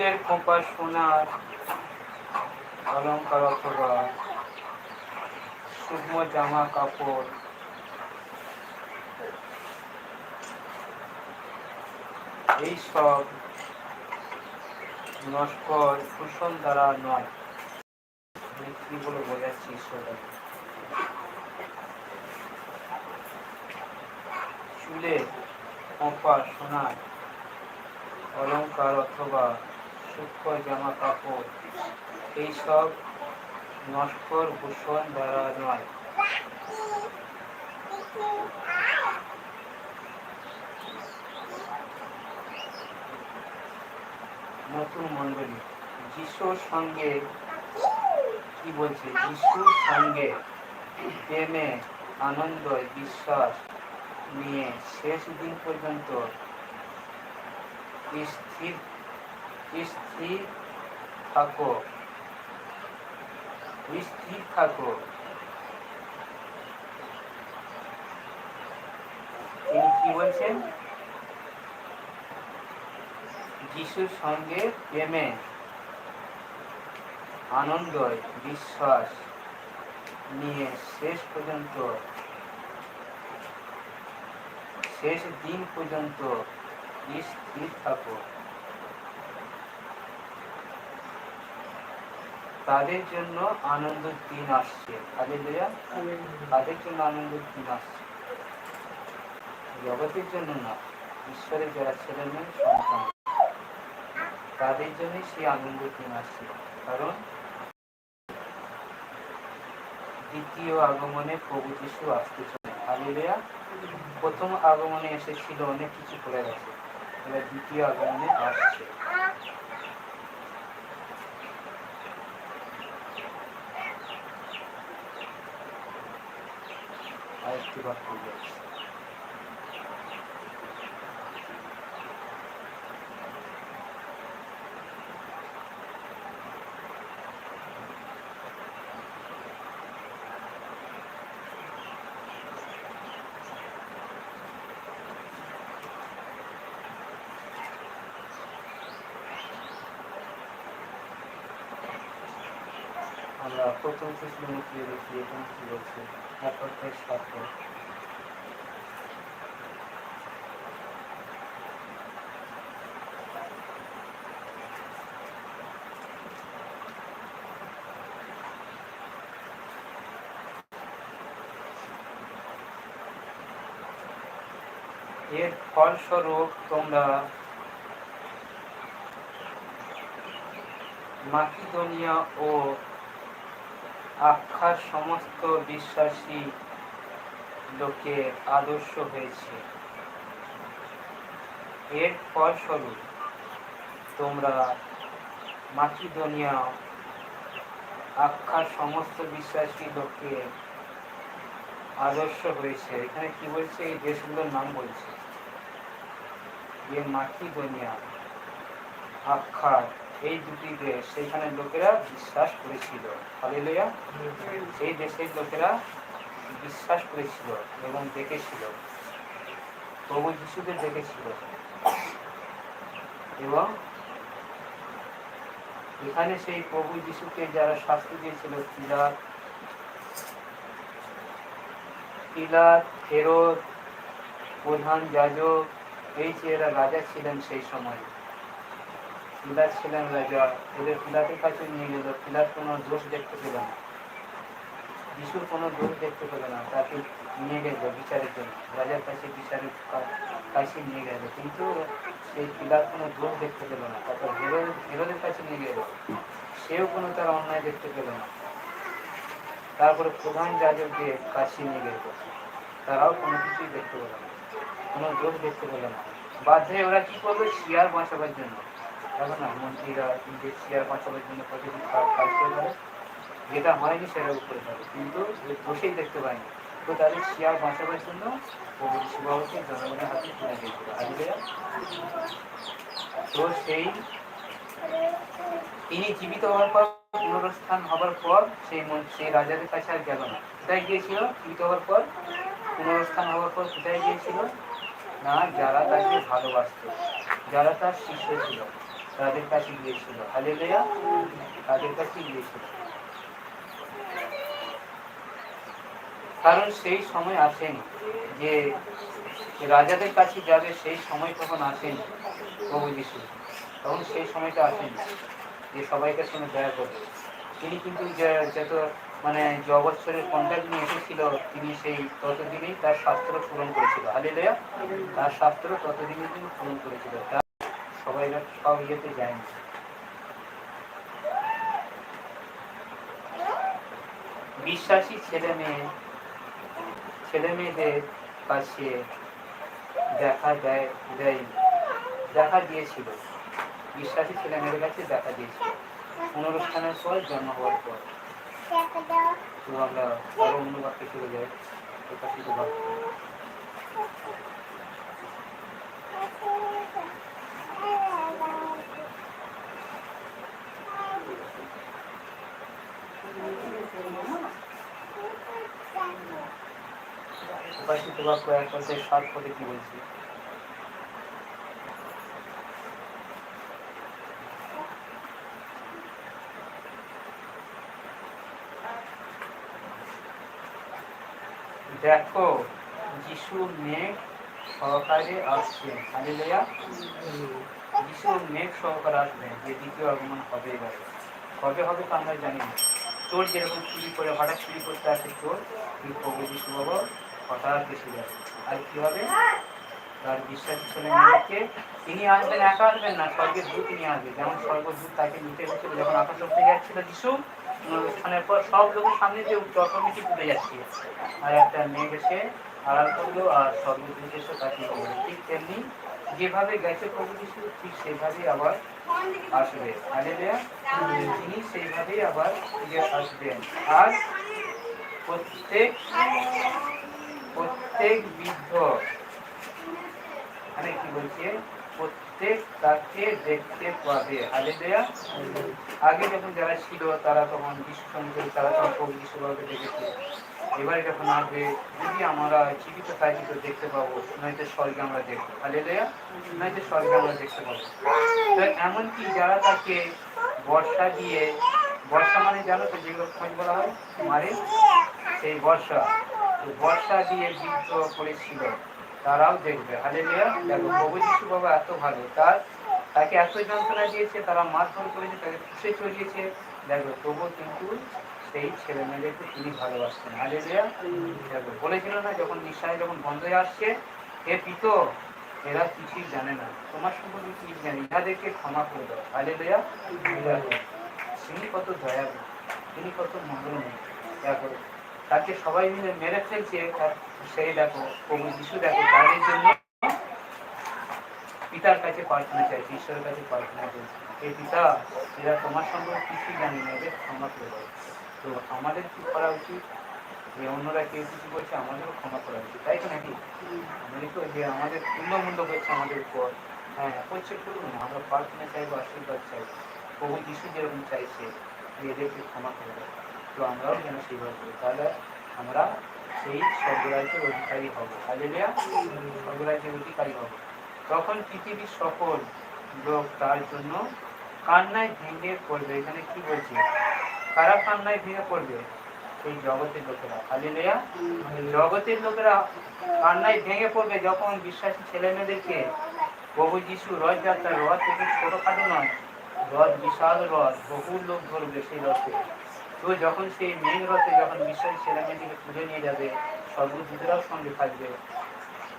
চুলের খোঁপা সোনার অলঙ্কার অথবা শুকনো জামা কাপড়। এইসব নস্কর কুশল দ্বারা নয়। কি বলে বোঝাচ্ছি ঈশ্বরটাকে চুলে খোঁপা সোনার অলঙ্কার অথবা সূক্ষ্ম জামা কাপড়। এইসব নস্কর ভূষণ দ্বারা নয়। নতুন মণ্ডলী। যিশুর সঙ্গে কি বলছে? যিশুর সঙ্গে প্রেমে আনন্দ, বিশ্বাস নিয়ে শেষ দিন পর্যন্ত স্থির স্থির থাকো স্থির থাকো তিনি কি বলছেন যিশুর সঙ্গে প্রেমে আনন্দ বিশ্বাস নিয়ে শেষ পর্যন্ত শেষ দিন পর্যন্ত স্থির থাকো তাদের জন্য আনন্দ দিন আসছে। তাদের তাদের জন্য আনন্দ দিন আসছে। জগতের জন্য না ঈশ্বরের যারা ছেলে মেয়ে সন্তান। তাদের জন্যই সেই আনন্দ দিন আসছে। কারণ দ্বিতীয় আগমনে প্রভু যিশু আসতে চলে হালেলুয়া। প্রথম আগমনে এসেছিল অনেক কিছু করে গেছে। এবার দ্বিতীয় আগমনে আসছে। আরেকটি বাক্য বলছি আমরা প্রথম কৃষ্ণ মুখে দেখি এবং কি বলছে থেকে সাথে এর ফলস্বরূপ তোমরা মাকিদোনিয়া ও আখ্যার সমস্ত বিশ্বাসী লোকের আদর্শ হয়েছে। এর ফলস্বরূপ তোমরা মাকিদোনিয়া আখ্যার সমস্ত বিশ্বাসী লোকের আদর্শ হয়েছে। এখানে কি বলছে? এই দেশগুলোর নাম বলছে। যে মাকিদোনিয়া আখ্যার এই দুটি দেশ, সেইখানে লোকেরা বিশ্বাস করেছিল। হালেলুয়া। সেই দেশের লোকেরা বিশ্বাস করেছিল এবং দেখেছিল। প্রভু যিশুকে দেখেছিল। এবং এখানে সেই প্রভু যিশুকে যারা শাস্তি দিয়েছিল, পিলাত পিলাত ফেরত প্রধান যাজক, এই যে রাজা ছিলেন সেই সময়। পিলাত ছিলেন রাজা। ওদের পিলাতের কাছে নিয়ে গেল। পিলাত কোনো দোষ দেখতে পেল না। যিশুর কোনো দোষ দেখতে পেল না। তাকে নিয়ে গেল বিচারের জন্য। রাজার কাছে বিচারের কাছে নিয়ে গেল। কিন্তু সেই পিলাত কোনো দোষ দেখতে পেল না। তারপর হেরোদ হিরোদের কাছে নিয়ে গেল। সেও কোনো তার অন্যায় দেখতে পেল না। তারপরে প্রধান যাজকদের কাছে নিয়ে গেল। তারাও কোনো কিছুই দেখতে পেল না। কোনো দোষ দেখতে পেল না। বাধ্য ওরা কি করবে? শিয়ার বাঁচাবার জন্য। দেখো না মন্ত্রীরা যে শিয়ার বাঁচাবার জন্য প্রতিদিন কাজ করে করে যেটা হয়নি সেটা উপরে থাকে কিন্তু বসেই দেখতে পায়নি, তো তাদের শিয়ার বাঁচাবার জন্য প্রভু জনগণের হাতে তুলে দিয়েছিল তো সেই তিনি জীবিত হওয়ার পর, পুনরুত্থান হবার পর সেই সেই রাজাদের কাছে আর গেল না। কোথায় গিয়েছিল? জীবিত হওয়ার পর, পুনরুত্থান হওয়ার পর কোথায় গিয়েছিল? না, যারা তাকে ভালোবাসত, যারা তার শিষ্য ছিল। তাদের কাছে গিয়েছিল। হালেলুয়া তাদের কাছে গিয়েছিল। কারণ সেই সময় আসেনি যে রাজাদের কাছে যাবে, সেই সময় তখন আসেনি প্রভু যিশু। তখন সেই সময়টা আসেনি যে সবাইকে সঙ্গে দয়া করবে। তিনি কিন্তু যত মানে যে অবৎসরের কন্ট্রাক্ট নিয়ে এসেছিল, তিনি সেই ততদিনেই তার শাস্ত্র পূরণ করেছিল। হালেলুয়া! তার শাস্ত্র ততদিনই তিনি পূরণ করেছিল। সবাই সব ইয়েতে যায়নি বিশ্বাসী ছেলে মেয়ে, ছেলে মেয়েদের কাছে দেখা দেয় দেয়, দেখা দিয়েছিল। বিশ্বাসী ছেলে মেয়েদের কাছে দেখা দিয়েছিল। পুনরুত্থানের পর, জন্ম হওয়ার পর। আমরা আরও অন্য বাক্যে চলে যাই। প্রকাশিত বাক্য। দেখো, যিশু মেঘ সহকারে আসছেন। হালেলুয়া। যিশু মেঘ সহকারে আসবে যে দ্বিতীয় আগমন হবে এবারে। কবে হবে তা আমরা জানি না। চোর যেরকম চুরি করে, হঠাৎ চুরি করতে আসে চোর প্রভু যিশু বাবা হঠাৎ এসে যাবে আর কি হবে? তার বিশ্বাসী ছেলে মেয়েকে তিনি আসবেন একা আসবেন না স্বর্গের দূত তিনি আসবেন। যেমন স্বর্গদূত তাকে নিতে গেছিল যখন আকাশ উঠতে যাচ্ছিল যিশু অনুষ্ঠানের পর সব লোকের সামনে যে অটোমেটিক উঠে যাচ্ছে। আর একটা মেঘ এসে আড়াল করল আর স্বর্গদূত এসে তাকে নিয়ে ঠিক তেমনি যেভাবে গেছে প্রভু যিশু ঠিক সেভাবেই আবার আসবে। হালেলুয়া। তিনি সেইভাবেই আবার ফিরে আসবেন। আর প্রত্যেক প্রত্যেক বৃদ্ধ মানে কি বলছে? প্রত্যেক তাকে দেখতে পাবে। হালেলুয়া আগে যখন যারা ছিল, তারা তখন যিশু সঙ্গে তারা তখন প্রভু যিশু বাবুকে দেখেছে। এবারে যখন আসবে, যদি আমরা জীবিত থাকি তো দেখতে পাবো, নয়তো স্বর্গে আমরা দেখব। হালেলুয়া নয়তো স্বর্গে আমরা দেখতে পাবো। তো এমনকি যারা তাকে বর্ষা দিয়ে, বর্ষা মানে জানো তো যেগুলো খোঁজ বলা হয়? মারে? সেই বর্ষা। বর্ষা দিয়ে বিদ্ধ করেছিল তারাও দেখবে। হালেলুয়া। দেখো, প্রভু যিশু বাবা এত ভালো। তার, তাকে এত যন্ত্রণা দিয়েছে, তারা মারধর করেছে, তাকে খুশে চলিয়েছে। দেখো তবু কিন্তু সেই ছেলে মেয়েদেরকে তিনি ভালোবাসতেন। হালেলুয়া। দেখো, বলেছিল না, যখন নিঃশ্বাস যখন বন্ধ হয়ে আসছে, হে পিত, এরা কিছুই জানে না। তোমার সম্পর্কে কি জানে ইহাদেরকে ক্ষমা করে দাও। হালেলুয়া। তিনি কত দয়ালু, তিনি কত মঙ্গলময় দেখো তাকে সবাই মিলে মেরে ফেলছে সেই দেখো, প্রভু যিশু দেখো তাদের জন্য পিতার কাছে প্রার্থনা চাইছে ঈশ্বরের কাছে প্রার্থনা করছে হে পিতা, এরা তোমার সম্পর্কে কিছুই জানি না, এদের ক্ষমা করে দাও। তো আমাদের কি করা উচিত? যে অন্যরা কেউ কিছু করছে আমাদেরও ক্ষমা করা উচিত, তাই তো নাকি? আমাদের তো যে আমাদের পূর্ণমূল্য করছে আমাদের উপর হ্যাঁ করছে করুন না আমরা প্রার্থনা চাইব, আশীর্বাদ চাইব। প্রভু যিশু যেরকম চাইছে যে এদেরকে ক্ষমা করে দেয় তো আমরাও যেন সেইভাবে করি তাহলে আমরা সেই স্বর্গরাজ্যের অধিকারী হব। হালেলিয়া। স্বর্গরাজ্যের অধিকারী হব। তখন পৃথিবীর সকল লোক তার জন্য কান্নায় ভেঙে পড়বে। এখানে কি বলছে? কারা কান্নায় ভেঙে পড়বে? সেই জগতের লোকেরা। হালেলিয়া। জগতের লোকেরা কান্নায় ভেঙে পড়বে যখন বিশ্বাসী ছেলে মেয়েদেরকে প্রভু যিশু রথযাত্রা রথ থেকে ছোটখাটো নয়, রথ, বিশাল রথ, বহু লোক ধরবে সেই রথে। তো যখন সেই মেন রথে যখন বিশ্বাসী ছেলে মেয়েদেরকে তুলে নিয়ে যাবে, সর্বদূতরাও সঙ্গে থাকবে,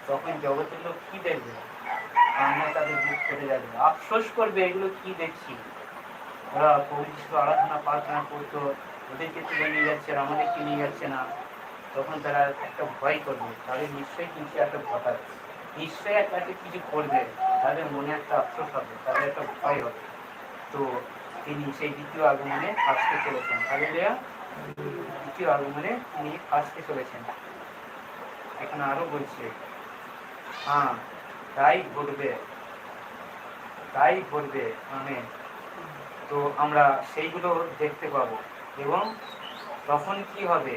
তখন জগতের লোক কি দেখবে? আমরা তাদের বুক ফেটে যাবে। আফসোস করবে, এগুলো কি দেখছি? ওরা যিশু আরাধনা প্রার্থনা করতো, ওদেরকে তুলে নিয়ে যাচ্ছে আর আমাদেরকে নিয়ে যাচ্ছে না। তখন তারা একটা ভয় করবে, তাদের নিশ্চয়ই কিছু একটা ঘটাবে নিশ্চয়ই একটা কিছু করবে, তাদের মনে একটা আফসোস হবে, তাদের একটা ভয় হবে। তো তিনি সেই দ্বিতীয় আগমনে আসতে চলেছেন। দ্বিতীয় আগমনে তিনি আসতে চলেছেন। এখানে আরও বলছে হ্যাঁ তাই ঘটবে তাই ঘটবে আমেন তো আমরা সেইগুলো দেখতে পাবো। এবং তখন কি হবে?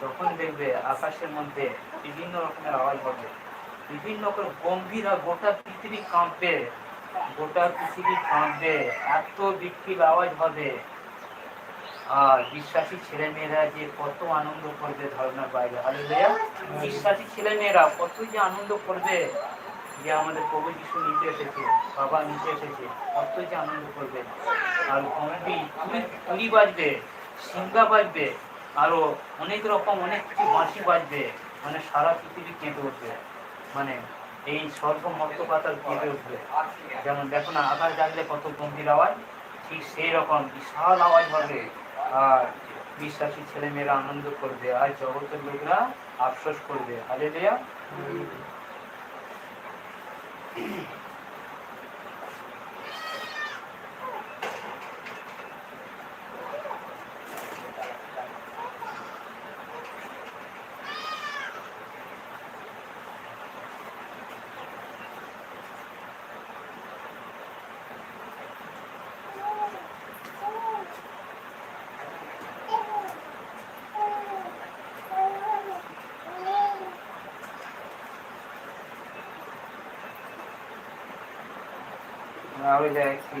তখন দেখবে আকাশের মধ্যে বিভিন্ন রকমের আওয়াজ হবে। বিভিন্ন রকম গম্ভীর গোটা পৃথিবী কাঁপবে। গোটা পৃথিবী কাঁপবে এত বিক্ষিল আওয়াজ হবে। আর বিশ্বাসী ছেলেমেয়েরা যে কত আনন্দ করবে ধর্মের বাইরে। আরে বিশ্বাসী ছেলেমেয়েরা কত যে আনন্দ করবে যে আমাদের প্রভু যিশু নিতে এসেছে, বাবা নিতে এসেছে, কত যে আনন্দ করবে। আর ঘন্টি তুলি বাজবে সিঙ্গা বাজবে, আরও অনেক রকম অনেক কিছু বাঁশি বাজবে মানে সারা পৃথিবী কেঁপে উঠবে। মানে এই স্বর্গ মর্ত কেঁদে উঠবে। যেমন দেখো না, আকাশ জানলে কত গম্ভীর আওয়াজ, ঠিক সেই রকম বিশাল আওয়াজ হবে। আর বিশ্বাসী ছেলেমেয়েরা আনন্দ করবে, আর জগতের লোকরা আফসোস করবে। আরে দেয়া আরও যায় কি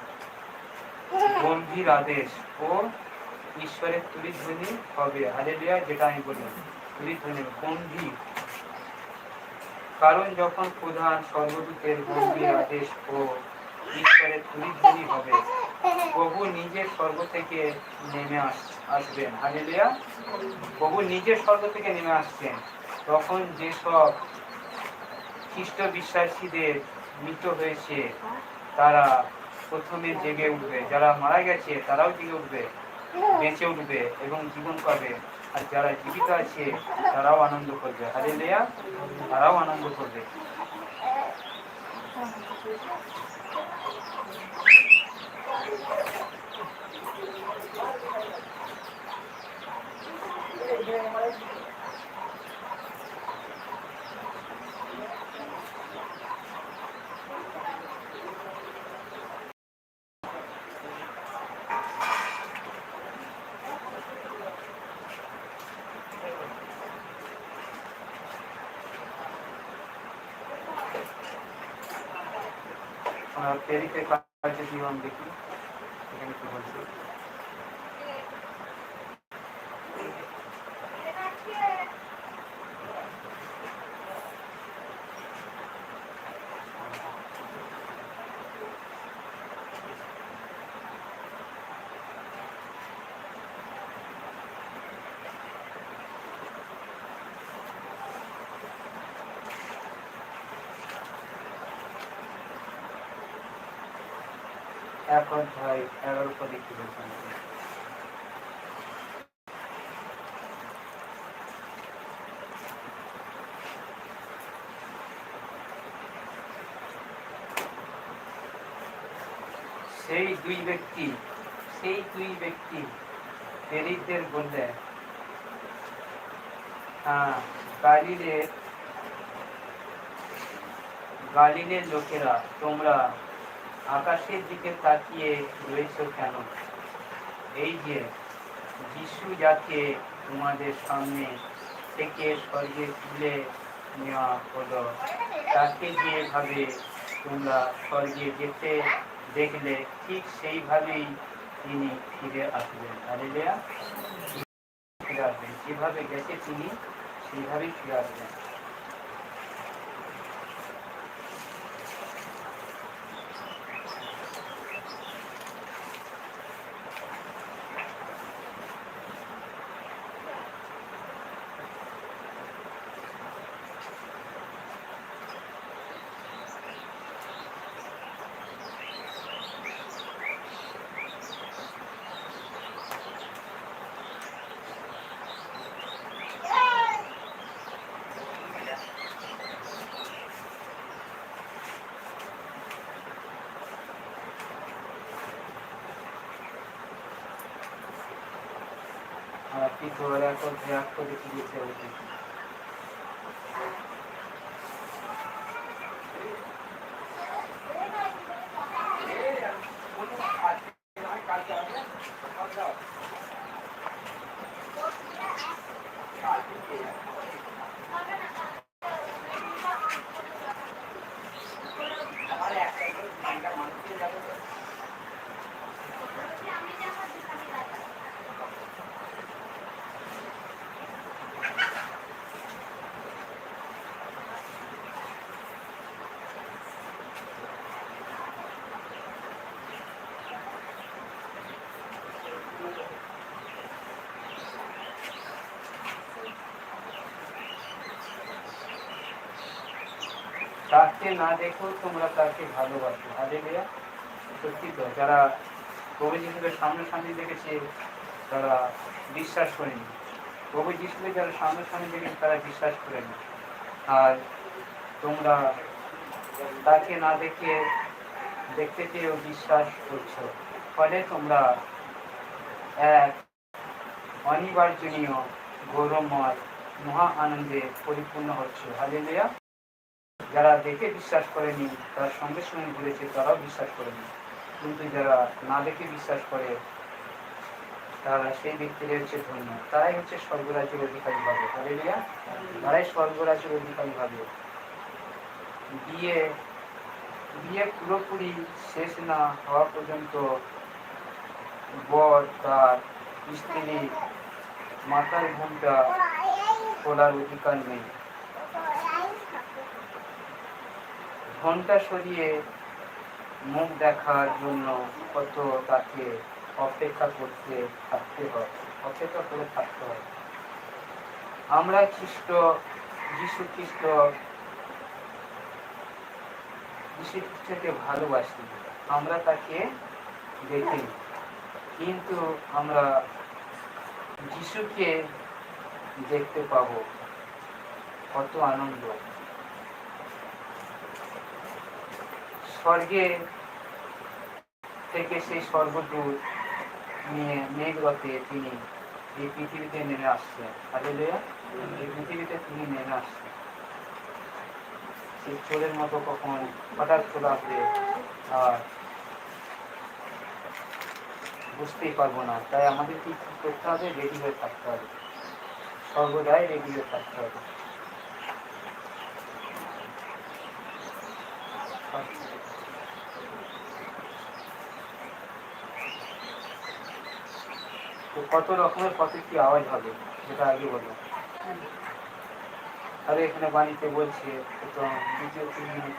গম্ভীর আদেশ ও ঈশ্বরের তুলিধ্বনি হবে। হালেলিয়া, যেটা আমি বললাম, তুলিধ্বনি গম্ভীর কারণ যখন প্রধান স্বর্গদূতের গম্ভীর আদেশ ও ঈশ্বরের তুলিধ্বনি হবে, প্রভু নিজের স্বর্গ থেকে নেমে আস, আসবেন। হালেলিয়া? প্রভু নিজের স্বর্গ থেকে নেমে আসবেন। তখন যেসব খ্রিস্ট বিশ্বাসীদের মৃত হয়েছে, তারা প্রথমে জেগে উঠবে। যারা মারা গেছে, তারাও জেগে উঠবে, বেঁচে উঠবে এবং জীবন পাবে। আর যারা জীবিত আছে, তারাও আনন্দ করবে। হারে লেয়া তারাও আনন্দ করবে। আর পেরিতে কার্য জীবন দেখি। এখানে কি বলছে? এক অধ্যায় এগারো পদে কি বলছেন সেই দুই ব্যক্তি, সেই দুই ব্যক্তি প্রেরিতদের বললে হ্যাঁ গালিলের গালিলের লোকেরা তোমরা আকাশের দিকে তাকিয়ে রয়েছ কেন? এই যে যিশু যাকে তোমাদের সামনে থেকে স্বর্গে তুলে নেওয়া হলো, তাকে যেভাবে তোমরা স্বর্গে যেতে দেখলে, ঠিক সেইভাবেই তিনি ফিরে আসবেন। আরেলিয়া ফিরে আসবেন যেভাবে গেছে তিনি, সেইভাবেই ফিরে আসবেন। ওরা এখন ধ্যান করে দিয়েছে ওদের তাকে না দেখো, তোমরা তাকে ভালোবাসো। হালেলুয়া সত্যি তো, যারা প্রভু যিশুকে সামনাসামনি দেখেছে, তারা বিশ্বাস করেনি প্রভু যিশুকে যারা সামনাসামনি দেখেছে, তারা বিশ্বাস করেনি আর তোমরা তাকে না দেখে দেখতে চেয়েও বিশ্বাস করছ। ফলে তোমরা এক অনিবার্জনীয় গৌরবময়, মহা আনন্দে পরিপূর্ণ হচ্ছে। হালেলুয়া যারা দেখে বিশ্বাস করেনি, তারা সঙ্গে সঙ্গে ঘুরেছে তারাও বিশ্বাস করেনি। কিন্তু যারা না দেখে বিশ্বাস করে, তারা সেই ব্যক্তিরা হচ্ছে ধন্য। তারাই হচ্ছে স্বর্গরাজ্যের অধিকারী হবে হালেলুয়া তারাই স্বর্গরাজ্যের অধিকারী হবে বিয়ে বিয়ে পুরোপুরি শেষ না হওয়া পর্যন্ত বর, তার স্ত্রী, মাতার ঘুমটা খোলার অধিকার নেই। ঘণ্টা সরিয়ে মুখ দেখার জন্য কত তাকে অপেক্ষা করতে থাকতে হয়, অপেক্ষা করে থাকতে হয়। আমরা খ্রিস্ট, যিশু খ্রিস্ট, যিশু খ্রিস্টকে ভালোবাসি, আমরা তাকে দেখি। কিন্তু আমরা যিশুকে দেখতে পাবো, কত আনন্দ। স্বর্গে থেকে সেই স্বর্গদূত নিয়ে মেঘরথে তিনি এই পৃথিবীতে নেমে হালেলুয়া। এই পৃথিবীতে তিনি নেমে আসছেন। সেই চোরের মতো কখন হঠাৎ চলে আসবে, আর বুঝতেই পারব না। তাই আমাদের কি করতে হবে? রেডি হয়ে থাকতে হবে। সর্বদাই রেডি হয়ে থাকতে হবে। কত রকমের কত কি আওয়াজ হবে যেটা আগে বললাম তাহলে এখানে বাণীতে বলছে তো দ্বিতীয় তিন মিনিট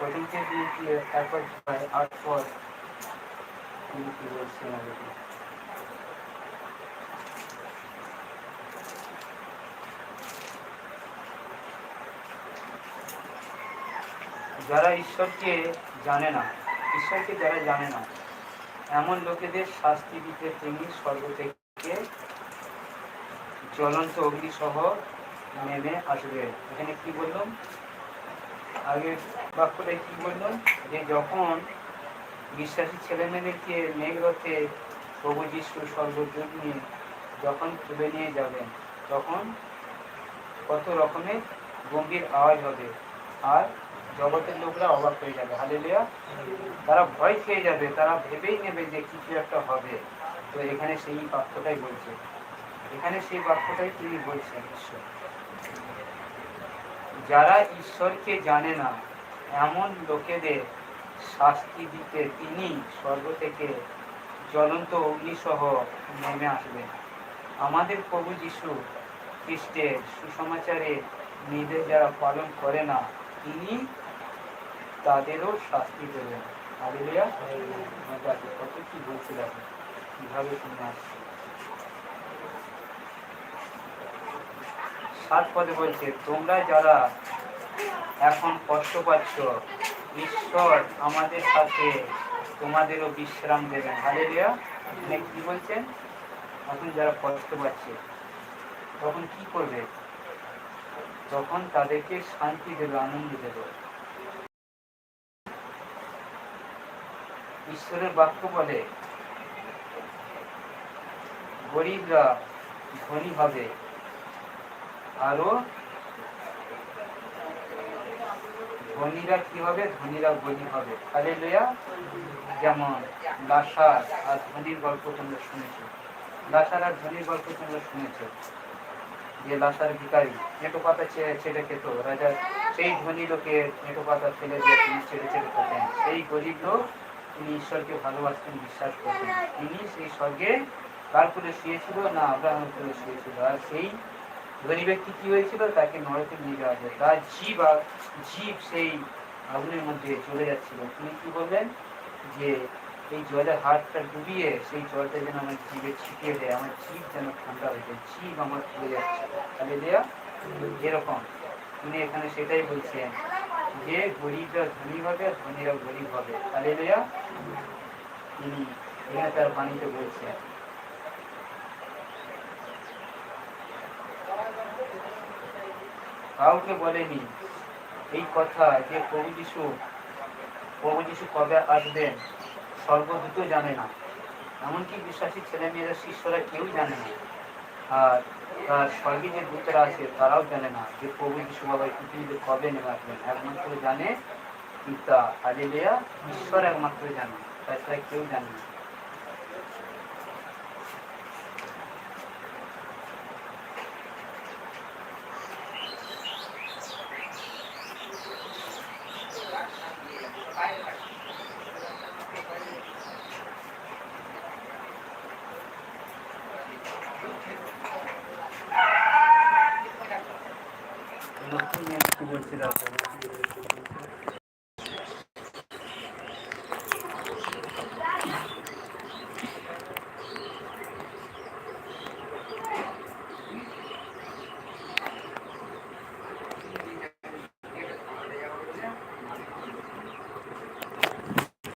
দিয়ে যারা ঈশ্বরকে জানে না, ঈশ্বরকে যারা জানে না, এমন লোকেদের শাস্তি দিতে তিনি স্বর্গ থেকে জ্বলন্ত অগ্নিসহ নেমে আসবে এখানে কি বললাম? আগের বাক্যটা কি বললাম যে যখন বিশ্বাসী ছেলে মেয়েদেরকে মেঘরথে প্রভু যিশু স্বর্গদূত নিয়ে যখন তুলে নিয়ে যাবেন, তখন কত রকমের গম্ভীর আওয়াজ হবে আর জগতের লোকরা অবাক হয়ে যাবে। হালেলুয়া। তারা ভয় খেয়ে যাবে, তারা ভেবেই নেবে যে কিছু একটা হবে। তো এখানে সেই বাক্যটাই বলছে। এখানে সেই বাক্যটাই তিনি বলছেন। ঈশ্বর যারা ঈশ্বরকে জানে না এমন লোকেদের শাস্তি দিতে তিনি স্বর্গ থেকে জ্বলন্ত অগ্নিসহ নেমে আসবেন। আমাদের প্রভু যিশু খ্রিস্টের সুসমাচারে নির্দেশ যারা পালন করে না, তিনি তাদেরও শাস্তি দেবেন। কত কি বলছে দেখো কীভাবে সাত পদে বলছে, তোমরা যারা এখন কষ্ট পাচ্ছ। ঈশ্বর আমাদের সাথে তোমাদেরও বিশ্রাম দেবেন। হালেলিয়া মানে কি বলছেন? এখন যারা কষ্ট পাচ্ছে, তখন কি করবে? তখন তাদেরকে শান্তি দেবে, আনন্দ দেবে। ঈশ্বরের বাক্য বলে, গরিবরা ধনী হবে আরও ধনীরা কি হবে ধনীরা গরিব হবে। তাহলে লইয়া যেমন লাসার আর ধনীর গল্প তোমরা শুনেছো। লাসার আর ধনীর গল্প তোমরা শুনেছো? যে লাসার ভিকারি নেটো পাতা ছেড়ে খেত। রাজা সেই ধনী লোকে নেটো পাতা ফেলে দিয়ে তিনি ছেড়ে ছেড়ে খেতেন। সেই গরিব লোক তিনি ঈশ্বরকে ভালোবাসতেন, বিশ্বাস করতেন। তিনি সেই স্বর্গে কার করে শুয়েছিল? না আব্রাহাম করে শুয়েছিল। আর সেই ধনী ব্যক্তি কি হয়েছিল তাকে নরকে নিয়ে যাওয়া যায়? তার জীব জীব সেই আগুনের মধ্যে চলে যাচ্ছিল। তিনি কি বললেন? যে এই জলের হাতটা ডুবিয়ে সেই জলটা যেন আমার জীবে ছিটিয়ে দেয়, আমার জীব যেন ঠান্ডা হয়ে যায়, জীব আমার চলে যাচ্ছে। তাহলে দেয়া এরকম। তিনি এখানে সেটাই বলছেন যে গরিবরা ধনী হবে ধনীরা গরিব হবে। তাহলে দেয়া তিনি এখানে তার বাণীতে বলছেন। কাউকে বলেনি। এই কথা যে প্রভু যিশু প্রভু যিশু কবে আসবেন, সর্বদূত জানে না। এমনকি বিশ্বাসী ছেলে মেয়েরা শিষ্যরা কেউ জানে না। আর তার স্বর্গে যে দূতরা আছে, তারাও জানে না যে প্রভু যিশু বাবা পৃথিবীতে কবে নেমে আসবেন। একমাত্র জানে পিতা। হালেলিয়া। ঈশ্বর একমাত্র জানে। তাছাড়া কেউ জানে না।